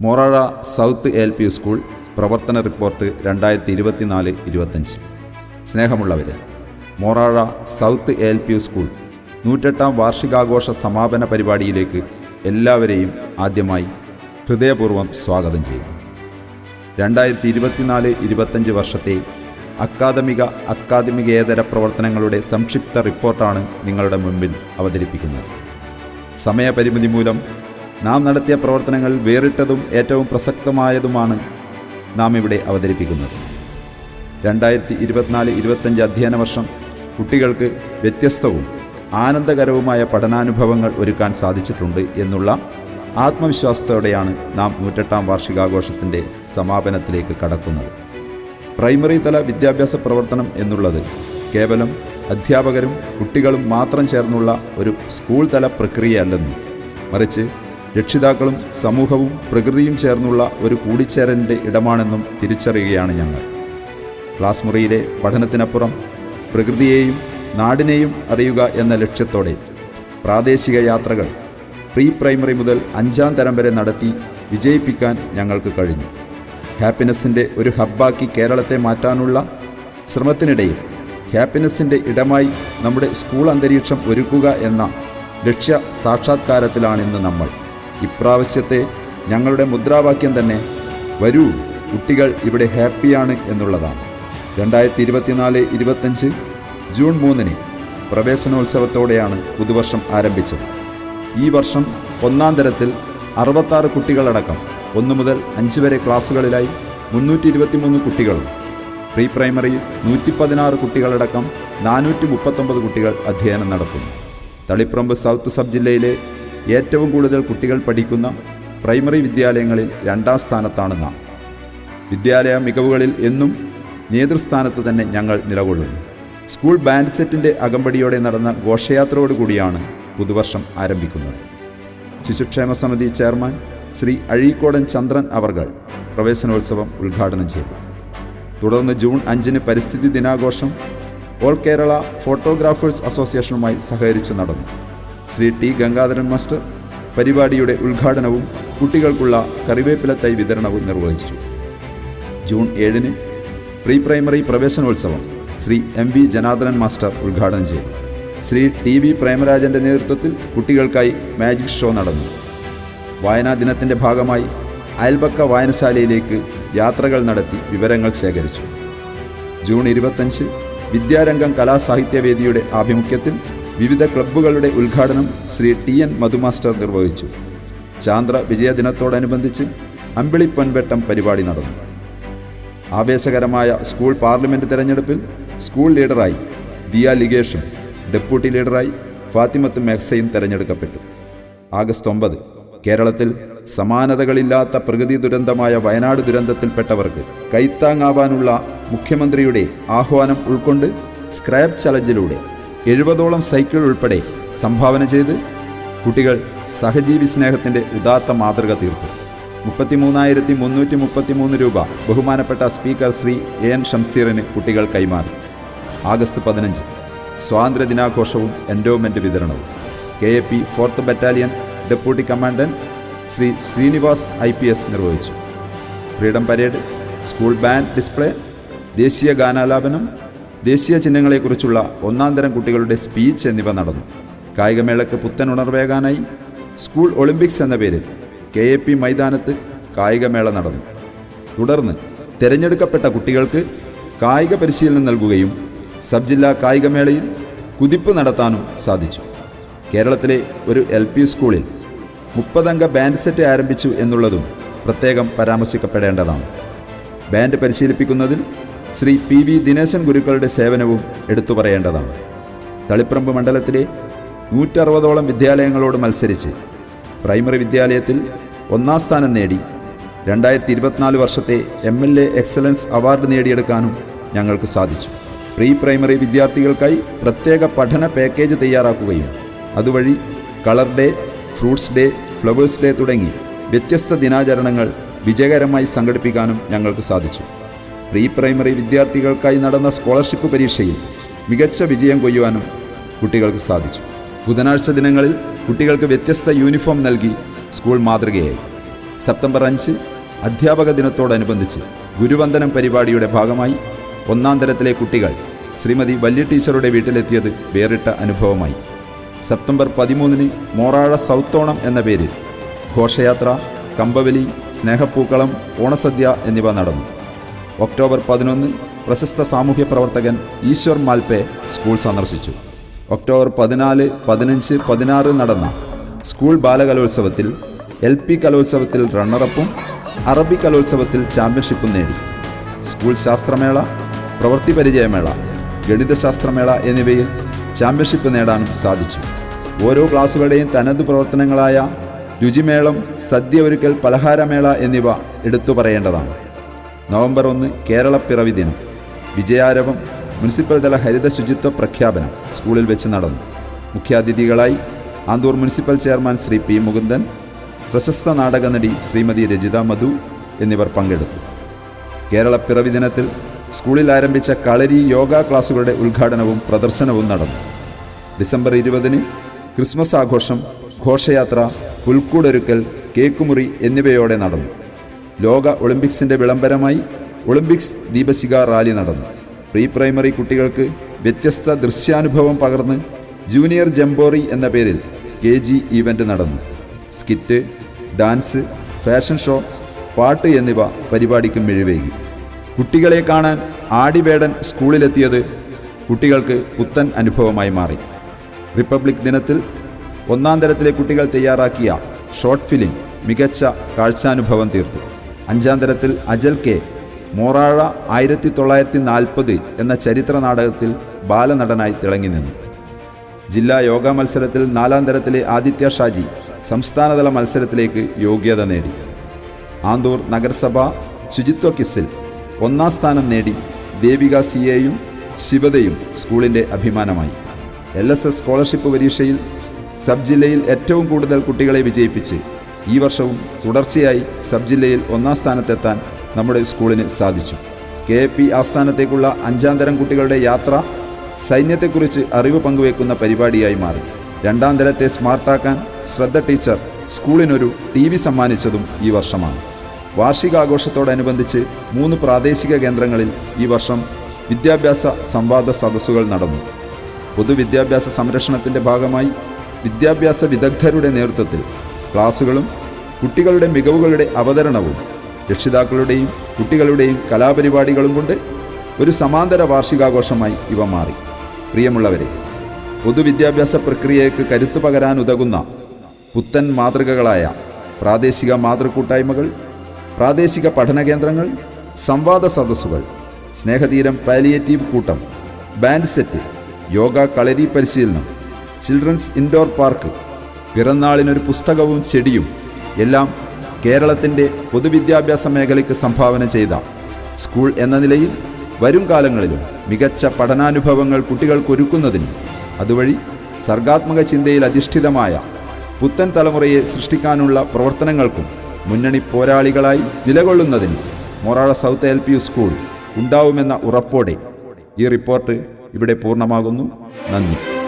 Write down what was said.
Morazha south L P school പ്രവർത്തന report രണ്ടായിരത്തി ഇരുപത്തിനാല് ഇരുപത്തഞ്ച് സ്നേഹമുള്ളവരെ Morazha south L P school നൂറ്റെട്ടാം വാർഷികാഘോഷ സമാപന പരിപാടിയിലേക്ക് എല്ലാവരെയും ആദ്യമായി ഹൃദയപൂർവം സ്വാഗതം ചെയ്യുന്നു. രണ്ടായിരത്തി ഇരുപത്തിനാല് ഇരുപത്തഞ്ച് വർഷത്തെ അക്കാദമിക അക്കാദമികേതര പ്രവർത്തനങ്ങളുടെ സംക്ഷിപ്ത റിപ്പോർട്ടാണ് നിങ്ങളുടെ മുമ്പിൽ അവതരിപ്പിക്കുന്നത്. സമയപരിമിതി മൂലം നാം നടത്തിയ പ്രവർത്തനങ്ങൾ വേറിട്ടതും ഏറ്റവും പ്രസക്തമായതുമാണ് നാം ഇവിടെ അവതരിപ്പിക്കുന്നത്. രണ്ടായിരത്തി ഇരുപത്തിനാല് ഇരുപത്തഞ്ച് അധ്യയന വർഷം കുട്ടികൾക്ക് വ്യത്യസ്തവും ആനന്ദകരവുമായ പഠനാനുഭവങ്ങൾ ഒരുക്കാൻ സാധിച്ചിട്ടുണ്ട് എന്നുള്ള ആത്മവിശ്വാസത്തോടെയാണ് നാം നൂറ്റെട്ടാം വാർഷികാഘോഷത്തിന്റെ സമാപനത്തിലേക്ക് കടക്കുന്നത്. പ്രൈമറി തല വിദ്യാഭ്യാസ പ്രവർത്തനം എന്നുള്ളത് കേവലം അധ്യാപകരും കുട്ടികളും മാത്രം ചേർന്നുള്ള ഒരു സ്കൂൾ തല പ്രക്രിയയല്ലെന്നും മറിച്ച് രക്ഷിതാക്കളും സമൂഹവും പ്രകൃതിയും ചേർന്നുള്ള ഒരു കൂടിച്ചേരലിന്റെ ഇടമാണെന്നും തിരിച്ചറിയുകയാണ് ഞങ്ങൾ. ക്ലാസ് മുറിയിലെ പഠനത്തിനപ്പുറം പ്രകൃതിയെയും നാടിനെയും അറിയുക എന്ന ലക്ഷ്യത്തോടെ പ്രാദേശിക യാത്രകൾ പ്രീ പ്രൈമറി മുതൽ അഞ്ചാം തരം വരെ നടത്തി വിജയിപ്പിക്കാൻ ഞങ്ങൾക്ക് കഴിഞ്ഞു. ഹാപ്പിനെസ്സിന്റെ ഒരു ഹബ്ബാക്കി കേരളത്തെ മാറ്റാനുള്ള ശ്രമത്തിനിടയിൽ ഹാപ്പിനെസ്സിന്റെ ഇടമായി നമ്മുടെ സ്കൂൾ അന്തരീക്ഷം ഒരുക്കുക എന്ന ലക്ഷ്യ സാക്ഷാത്കാരത്തിലാണിന്ന് നമ്മൾ. ഇപ്രാവശ്യത്തെ ഞങ്ങളുടെ മുദ്രാവാക്യം തന്നെ വരൂ കുട്ടികൾ ഇവിടെ ഹാപ്പിയാണ് എന്നുള്ളതാണ്. രണ്ടായിരത്തി ഇരുപത്തിനാല് ഇരുപത്തഞ്ച് ജൂൺ മൂന്നിന് പ്രവേശനോത്സവത്തോടെയാണ് പുതുവർഷം ആരംഭിച്ചത്. ഈ വർഷം ഒന്നാം തരത്തിൽ അറുപത്താറ് കുട്ടികളടക്കം ഒന്നു മുതൽ അഞ്ച് വരെ ക്ലാസ്സുകളിലായി മുന്നൂറ്റി ഇരുപത്തിമൂന്ന് കുട്ടികളും പ്രീ പ്രൈമറിയിൽ നൂറ്റി പതിനാറ് കുട്ടികളടക്കം നാനൂറ്റി മുപ്പത്തൊമ്പത് കുട്ടികൾ അധ്യയനം നടത്തുന്നു. തളിപ്രമ്പ് സൗത്ത് സബ് ജില്ലയിലെ ഏറ്റവും കൂടുതൽ കുട്ടികൾ പഠിക്കുന്ന പ്രൈമറി വിദ്യാലയങ്ങളിൽ രണ്ടാം സ്ഥാനത്താണ് നാം. വിദ്യാലയ മികവുകളിൽ എന്നും നേതൃസ്ഥാനത്ത് തന്നെ ഞങ്ങൾ നിലകൊള്ളുന്നു. സ്കൂൾ ബാൻഡ് സെറ്റിന്റെ അകമ്പടിയോടെ നടന്ന ഘോഷയാത്രയോടുകൂടിയാണ് പുതുവർഷം ആരംഭിക്കുന്നത്. ശിശുക്ഷേമ സമിതി ചെയർമാൻ ശ്രീ അഴീക്കോടൻ ചന്ദ്രൻ അവർകൾ പ്രവേശനോത്സവം ഉദ്ഘാടനം ചെയ്തു. തുടർന്ന് ജൂൺ അഞ്ചിന് പരിസ്ഥിതി ദിനാഘോഷം ഓൾ കേരള ഫോട്ടോഗ്രാഫേഴ്സ് അസോസിയേഷനുമായി സഹകരിച്ചു നടന്നു. ശ്രീ ടി. ഗംഗാധരൻ മാസ്റ്റർ പരിപാടിയുടെ ഉദ്ഘാടനവും കുട്ടികൾക്കുള്ള കറിവേപ്പില തൈ വിതരണവും നിർവഹിച്ചു. ജൂൺ ഏഴിന് പ്രീ പ്രൈമറി പ്രവേശനോത്സവം Sri M V Janardhanan master ഉദ്ഘാടനം ചെയ്തു. ശ്രീ ടി വി പ്രേമരാജന്റെ നേതൃത്വത്തിൽ കുട്ടികൾക്കായി മാജിക് ഷോ നടന്നു. വായനാ ദിനത്തിന്റെ ഭാഗമായി അയൽപക്ക വായനശാലയിലേക്ക് യാത്രകൾ നടത്തി വിവരങ്ങൾ ശേഖരിച്ചു. ജൂൺ ഇരുപത്തഞ്ച് വിദ്യാരംഗം കലാസാഹിത്യവേദിയുടെ ആഭിമുഖ്യത്തിൽ വിവിധ ക്ലബ്ബുകളുടെ ഉദ്ഘാടനം ശ്രീ ടി എൻ മധുമാസ്റ്റർ നിർവഹിച്ചു. ചാന്ദ്ര വിജയദിനത്തോടനുബന്ധിച്ച് അമ്പിളി പൊൻവെട്ടം പരിപാടി നടന്നു. ആവേശകരമായ സ്കൂൾ പാർലമെന്റ് തെരഞ്ഞെടുപ്പിൽ സ്കൂൾ ലീഡറായി ദിയ ലിഗേഷും ഡെപ്യൂട്ടി ലീഡറായി ഫാത്തിമത്ത് മെഹ്സയും തെരഞ്ഞെടുക്കപ്പെട്ടു. ആഗസ്റ്റ് ഒമ്പത് കേരളത്തിൽ സമാനതകളില്ലാത്ത പ്രകൃതി ദുരന്തമായ വയനാട് ദുരന്തത്തിൽപ്പെട്ടവർക്ക് കൈത്താങ്ങാവാനുള്ള മുഖ്യമന്ത്രിയുടെ ആഹ്വാനം ഉൾക്കൊണ്ട് സ്ക്രാപ്പ് ചലഞ്ചിലൂടെ എഴുപതോളം സൈക്കിൾ ഉൾപ്പെടെ സംഭാവന ചെയ്ത് കുട്ടികൾ സഹജീവി സ്നേഹത്തിന്റെ ഉദാത്ത മാതൃക തീർത്തു. മുപ്പത്തിമൂന്നായിരത്തി മുന്നൂറ്റി മുപ്പത്തിമൂന്ന് രൂപ ബഹുമാനപ്പെട്ട സ്പീക്കർ ശ്രീ എ എൻ ഷംസീറിന് കുട്ടികൾ കൈമാറി. ആഗസ്റ്റ് പതിനഞ്ച് സ്വാതന്ത്ര്യ ദിനാഘോഷവും എൻഡോമെന്റ് വിതരണവും. K A P fourth battalion deputy commandant Sri Srinivas I P S നിർവഹിച്ചു. Freedom parade school band display ദേശീയ ഗാനാലാപനം ദേശീയ ചിഹ്നങ്ങളെക്കുറിച്ചുള്ള ഒന്നാം തരം കുട്ടികളുടെ സ്പീച്ച് എന്നിവ നടന്നു. കായികമേളയ്ക്ക് പുത്തൻ ഉണർവേകാനായി സ്കൂൾ ഒളിമ്പിക്സ് എന്ന പേരിൽ കെ എ പി മൈതാനത്ത് കായികമേള നടന്നു. തുടർന്ന് തിരഞ്ഞെടുക്കപ്പെട്ട കുട്ടികൾക്ക് കായിക പരിശീലനം നൽകുകയും സബ് ജില്ലാ കായികമേളയിൽ കുതിപ്പ് നടത്താനും സാധിച്ചു. കേരളത്തിലെ ഒരു എൽ പി സ്കൂളിൽ മുപ്പതംഗ ബാൻഡ് സെറ്റ് ആരംഭിച്ചു എന്നുള്ളതും പ്രത്യേകം പരാമർശിക്കപ്പെടേണ്ടതാണ്. ബാൻഡ് പരിശീലിപ്പിക്കുന്നതിൽ ശ്രീ പി വി ദിനേശൻ ഗുരുക്കളുടെ സേവനവും എടുത്തു പറയേണ്ടതാണ്. തളിപ്പറമ്പ് മണ്ഡലത്തിലെ നൂറ്ററുപതോളം വിദ്യാലയങ്ങളോട് മത്സരിച്ച് പ്രൈമറി വിദ്യാലയത്തിൽ ഒന്നാം സ്ഥാനം നേടി രണ്ടായിരത്തി ഇരുപത്തിനാല് വർഷത്തെ M L A excellence award നേടിയെടുക്കാനും ഞങ്ങൾക്ക് സാധിച്ചു. പ്രീ പ്രൈമറി വിദ്യാർത്ഥികൾക്കായി പ്രത്യേക പഠന പാക്കേജ് തയ്യാറാക്കുകയും അതുവഴി colour day fruits day flowers day തുടങ്ങി വ്യത്യസ്ത ദിനാചരണങ്ങൾ വിജയകരമായി സംഘടിപ്പിക്കാനും ഞങ്ങൾക്ക് സാധിച്ചു. പ്രീ പ്രൈമറി വിദ്യാർത്ഥികൾക്കായി നടന്ന സ്കോളർഷിപ്പ് പരീക്ഷയിൽ മികച്ച വിജയം കൊയ്യുവാനും കുട്ടികൾക്ക് സാധിച്ചു. ബുധനാഴ്ച ദിനങ്ങളിൽ കുട്ടികൾക്ക് വ്യത്യസ്ത യൂണിഫോം നൽകി സ്കൂൾ മാതൃകയായി. സെപ്റ്റംബർ അഞ്ച് അധ്യാപക ദിനത്തോടനുബന്ധിച്ച് ഗുരുവന്ദനം പരിപാടിയുടെ ഭാഗമായി ഒന്നാം തരത്തിലെ കുട്ടികൾ ശ്രീമതി വല്യ ടീച്ചറുടെ വീട്ടിലെത്തിയത് വേറിട്ട അനുഭവമായി. സെപ്റ്റംബർ പതിമൂന്നിന് മോറാഴ സൗത്തോണം എന്ന പേരിൽ ഘോഷയാത്ര കമ്പവലി സ്നേഹപ്പൂക്കളം ഓണസദ്യ എന്നിവ നടന്നു. ഒക്ടോബർ പതിനൊന്ന് പ്രശസ്ത സാമൂഹ്യ പ്രവർത്തകൻ ഈശ്വർ മാൽപെ സ്കൂൾ സന്ദർശിച്ചു. ഒക്ടോബർ പതിനാല് പതിനഞ്ച് പതിനാറ് നടന്ന സ്കൂൾ ബാലകലോത്സവത്തിൽ എൽ പി കലോത്സവത്തിൽ റണ്ണറപ്പും അറബി കലോത്സവത്തിൽ ചാമ്പ്യൻഷിപ്പും നേടി. സ്കൂൾ ശാസ്ത്രമേള പ്രവൃത്തി പരിചയമേള ഗണിതശാസ്ത്രമേള എന്നിവയിൽ ചാമ്പ്യൻഷിപ്പ് നേടാനും സാധിച്ചു. ഓരോ ക്ലാസ്സുകളുടെയും തനത് പ്രവർത്തനങ്ങളായ രുചിമേളം സദ്യ ഒരുക്കൽ പലഹാരമേള എന്നിവ എടുത്തു പറയേണ്ടതാണ്. നവംബർ ഒന്ന് കേരളപ്പിറവി പിറവി ദിനം. വിജയാരവം മുനിസിപ്പൽ തല ഹരിത ശുചിത്വ പ്രഖ്യാപനം സ്കൂളിൽ വെച്ച് നടന്നു. മുഖ്യാതിഥികളായി Anthoor municipal chairman Sri P Mukundan പ്രശസ്ത നാടക നടി ശ്രീമതി രജിത മധു എന്നിവർ പങ്കെടുത്തു. കേരളപ്പിറവി പിറവി ദിനത്തിൽ സ്കൂളിൽ ആരംഭിച്ച കളരി യോഗ ക്ലാസുകളുടെ ഉദ്ഘാടനവും പ്രദർശനവും നടന്നു. ഡിസംബർ ഇരുപതിന് ക്രിസ്മസ് ആഘോഷം ഘോഷയാത്ര പുൽക്കൂടൊരുക്കൽ കേക്കുമുറി എന്നിവയോടെ നടന്നു. ലോക ഒളിമ്പിക്സിന്റെ വിളംബരമായി ഒളിമ്പിക്സ് ദീപശിഖ റാലി നടന്നു. പ്രീ പ്രൈമറി കുട്ടികൾക്ക് വ്യത്യസ്ത ദൃശ്യാനുഭവം പകർന്ന് ജൂനിയർ ജംബോറി എന്ന പേരിൽ കെ ജി ഈവന്റ് നടന്നു. സ്കിറ്റ് ഡാൻസ് ഫാഷൻ ഷോ പാട്ട് എന്നിവ പരിപാടിക്ക് മിഴിവേകി കുട്ടികളെ കാണാൻ ആടിവേടൻ സ്കൂളിലെത്തിയത് കുട്ടികൾക്ക് പുത്തൻ അനുഭവമായി മാറി. റിപ്പബ്ലിക് ദിനത്തിൽ ഒന്നാം തരത്തിലെ കുട്ടികൾ തയ്യാറാക്കിയ ഷോർട്ട് ഫിലിം മികച്ച കാഴ്ചാനുഭവം തീർത്തു. അഞ്ചാം തരത്തിൽ അജൽ കെ. മോറാഴ ആയിരത്തി തൊള്ളായിരത്തി നാൽപ്പത് എന്ന ചരിത്ര നാടകത്തിൽ ബാലനടനായി തിളങ്ങി നിന്നു. ജില്ലാ യോഗ മത്സരത്തിൽ നാലാം തരത്തിലെ ആദിത്യ ഷാജി സംസ്ഥാനതല മത്സരത്തിലേക്ക് യോഗ്യത നേടി. ആന്തൂർ നഗരസഭ ശുചിത്വ കിസിൽ ഒന്നാം സ്ഥാനം നേടി ദേവിക സി എയും ശിവതയും സ്കൂളിന്റെ അഭിമാനമായി. എൽ എസ് എസ് സ്കോളർഷിപ്പ് പരീക്ഷയിൽ സബ് ജില്ലയിൽ ഏറ്റവും കൂടുതൽ കുട്ടികളെ വിജയിപ്പിച്ച് ഈ വർഷവും തുടർച്ചയായി സബ് ജില്ലയിൽ ഒന്നാം സ്ഥാനത്തെത്താൻ നമ്മുടെ സ്കൂളിന് സാധിച്ചു. കെ പി ആസ്ഥാനത്തേക്കുള്ള അഞ്ചാം തരം കുട്ടികളുടെ യാത്ര സൈന്യത്തെക്കുറിച്ച് അറിവ് പങ്കുവെക്കുന്ന പരിപാടിയായി മാറി. രണ്ടാം തരത്തെ സ്മാർട്ടാക്കാൻ ശ്രദ്ധ ടീച്ചർ സ്കൂളിനൊരു ടി വി സമ്മാനിച്ചതും ഈ വർഷമാണ്. വാർഷികാഘോഷത്തോടനുബന്ധിച്ച് മൂന്ന് പ്രാദേശിക കേന്ദ്രങ്ങളിൽ ഈ വർഷം വിദ്യാഭ്യാസ സംവാദ സദസ്സുകൾ നടന്നു. പൊതുവിദ്യാഭ്യാസ സംരക്ഷണത്തിന്റെ ഭാഗമായി വിദ്യാഭ്യാസ വിദഗ്ധരുടെ നേതൃത്വത്തിൽ ക്ലാസുകളും കുട്ടികളുടെ മികവുകളുടെ അവതരണവും രക്ഷിതാക്കളുടെയും കുട്ടികളുടെയും കലാപരിപാടികളും കൊണ്ട് ഒരു സമാന്തര വാർഷികാഘോഷമായി ഇവ മാറി. പ്രിയമുള്ളവരെ പൊതുവിദ്യാഭ്യാസ പ്രക്രിയയ്ക്ക് കരുത്തു പകരാൻ ഉതകുന്ന പുത്തൻ മാതൃകകളായ പ്രാദേശിക മാതൃകൂട്ടായ്മകൾ പ്രാദേശിക പഠന കേന്ദ്രങ്ങൾ സംവാദ സദസ്സുകൾ സ്നേഹതീരം പാലിയേറ്റീവ് കൂട്ടം ബാൻഡ് സെറ്റ് യോഗ കളരി പരിശീലനം ചിൽഡ്രൻസ് ഇൻഡോർ പാർക്ക് പിറന്നാളിനൊരു പുസ്തകവും ചെടിയും എല്ലാം കേരളത്തിന്റെ പൊതുവിദ്യാഭ്യാസ മേഖലയ്ക്ക് സംഭാവന ചെയ്ത സ്കൂൾ എന്ന നിലയിൽ വരും കാലങ്ങളിലും മികച്ച പഠനാനുഭവങ്ങൾ കുട്ടികൾക്കൊരുക്കുന്നതിനും അതുവഴി സർഗാത്മക ചിന്തയിൽ അധിഷ്ഠിതമായ പുത്തൻ തലമുറയെ സൃഷ്ടിക്കാനുള്ള പ്രവർത്തനങ്ങൾക്കും മുന്നണി പോരാളികളായി നിലകൊള്ളുന്നതിന് Morazha south L P school ഉണ്ടാവുമെന്ന ഉറപ്പോടെ ഈ റിപ്പോർട്ട് ഇവിടെ പൂർണമാകുന്നു. നന്ദി.